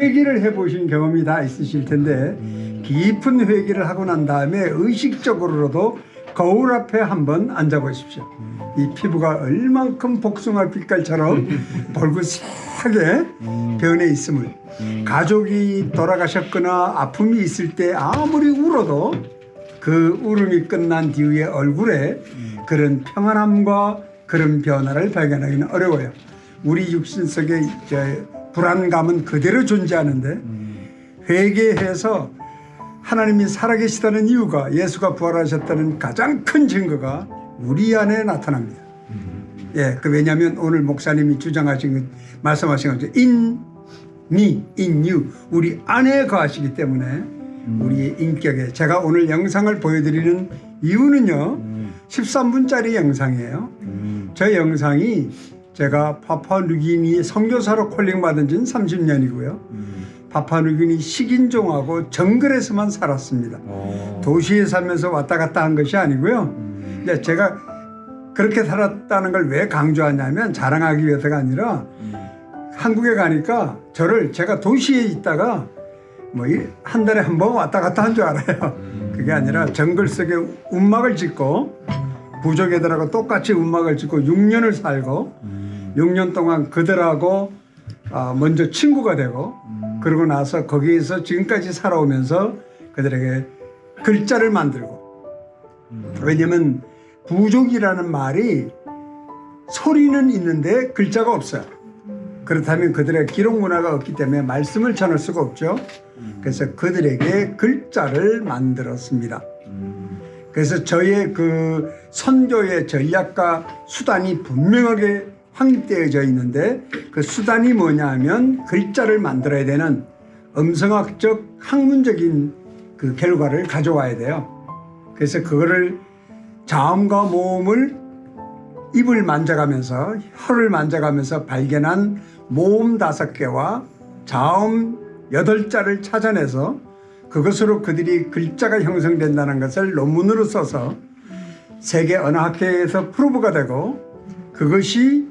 회개를 해보신 경험이 다 있으실 텐데 깊은 회개를 하고 난 다음에 의식적으로도 거울 앞에 한번 앉아 보십시오. 이 피부가 얼만큼 복숭아 빛깔처럼 벌겋하게 변해 있음을. 가족이 돌아가셨거나 아픔이 있을 때 아무리 울어도 그 울음이 끝난 뒤에 얼굴에 그런 평안함과 그런 변화를 발견하기는 어려워요. 우리 육신 속에 불안감은 그대로 존재하는데 회개해서 하나님이 살아계시다는 이유가 예수가 부활하셨다는 가장 큰 증거가 우리 안에 나타납니다. 예, 그 왜냐하면 오늘 목사님이 주장하신 것, 말씀하신 것처럼 in me, in you 우리 안에 거하시기 때문에 우리의 인격에 제가 오늘 영상을 보여드리는 이유는요 13분짜리 영상이에요. 저 영상이 제가 파파누기니 선교사로 콜링 받은 지는 30년이고요. 파파누기니 식인종하고 정글에서만 살았습니다. 도시에 살면서 왔다 갔다 한 것이 아니고요. 근데 제가 그렇게 살았다는 걸 왜 강조하냐면 자랑하기 위해서가 아니라 한국에 가니까 저를 제가 도시에 있다가 뭐 한 달에 한 번 왔다 갔다 한 줄 알아요. 그게 아니라 정글 속에 움막을 짓고 부족 애들하고 똑같이 움막을 짓고 6년을 살고 6년 동안 그들하고 아, 먼저 친구가 되고 그러고 나서 거기에서 지금까지 살아오면서 그들에게 글자를 만들고 왜냐면 부족이라는 말이 소리는 있는데 글자가 없어요. 그렇다면 그들의 기록 문화가 없기 때문에 말씀을 전할 수가 없죠. 그래서 그들에게 글자를 만들었습니다. 그래서 저의 그 선교의 전략과 수단이 분명하게 확립되어져 있는데 그 수단이 뭐냐 하면 글자를 만들어야 되는 음성학적 학문적인 그 결과를 가져와야 돼요. 그래서 그거를 자음과 모음을 입을 만져가면서 혀를 만져가면서 발견한 모음 다섯 개와 자음 여덟 자를 찾아내서 그것으로 그들이 글자가 형성된다는 것을 논문으로 써서 세계 어느 학회에서 프로브가 되고 그것이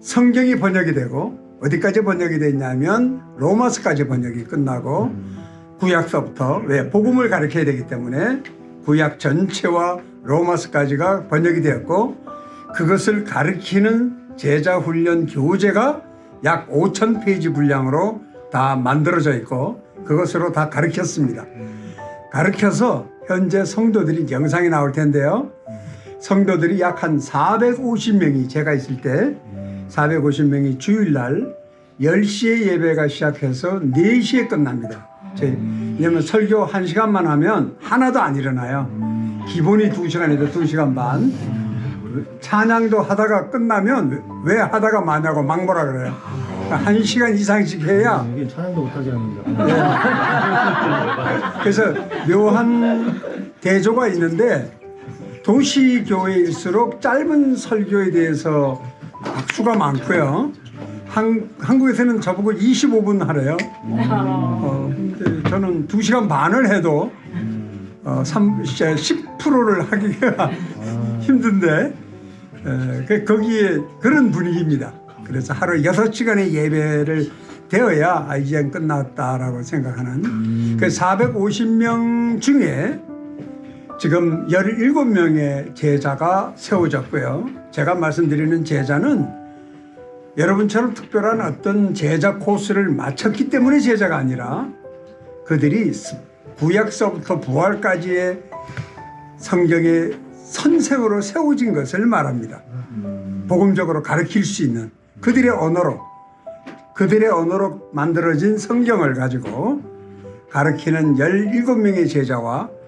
성경이 번역이 되고 어디까지 번역이 됐냐면 로마서까지 번역이 끝나고 구약서부터 왜 복음을 가르쳐야 되기 때문에 구약 전체와 로마서까지가 번역이 되었고 그것을 가르치는 제자 훈련 교재가 약 5천 페이지 분량으로 다 만들어져 있고 그것으로 다 가르쳤습니다. 가르쳐서 현재 성도들이 영상이 나올 텐데요. 성도들이 약 한 450명이 제가 있을 때 450명이 주일날 10시에 예배가 시작해서 4시에 끝납니다. 제- 왜냐면 설교 1시간만 하면 하나도 안 일어나요. 기본이 2시간에도 2시간 반. 찬양도 하다가 끝나면 왜 하다가 마냐고 막 뭐라 그래요. 한 시간 이상씩 해야 이게 찬양도 못하지 않는다. 그래서 묘한 대조가 있는데 도시 교회일수록 짧은 설교에 대해서 박수가 많고요. 한, 한국에서는 저보고 25분 하래요. 어, 근데 저는 2시간 반을 해도 어, 3, 10%를 하기가 힘든데 에, 그- 거기에 그런 분위기입니다. 그래서 하루 6시간의 예배를 되어야 아, 이제 끝났다라고 생각하는 그 450명 중에 지금 17명의 제자가 세워졌고요. 제가 말씀드리는 제자는 여러분처럼 특별한 어떤 제자 코스를 마쳤기 때문에 제자가 아니라 그들이 구약서부터 부활까지의 성경의 선생으로 세워진 것을 말합니다. 복음적으로 가르칠 수 있는 그들의 언어로 그들의 언어로 만들어진 성경을 가지고 가르치는 17명의 제자와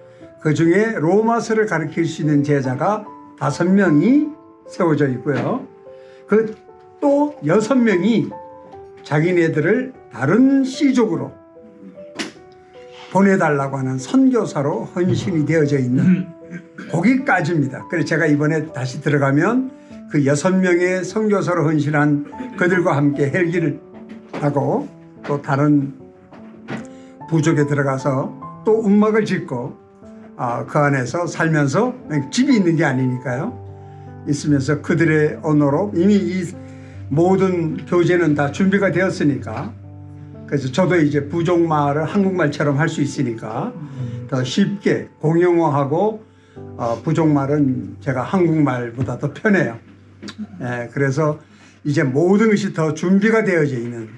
그 중에 로마서를 가르칠 수 있는 제자가 다섯 명이 세워져 있고요. 그 또 여섯 명이 자기네들을 다른 씨족으로 보내달라고 하는 선교사로 헌신이 되어져 있는 거기까지입니다. 그래서 제가 이번에 다시 들어가면 그 여섯 명의 선교사로 헌신한 그들과 함께 헬기를 하고 또 다른 부족에 들어가서 또 움막을 짓고 아, 그 안에서 살면서 집이 있는 게 아니니까요. 있으면서 그들의 언어로 이미 이 모든 교재는 다 준비가 되었으니까 그래서 저도 이제 부족말을 한국말처럼 할 수 있으니까 더 쉽게 공용어하고 어, 부족말은 제가 한국말보다 더 편해요. 예, 그래서 이제 모든 것이 더 준비가 되어져 있는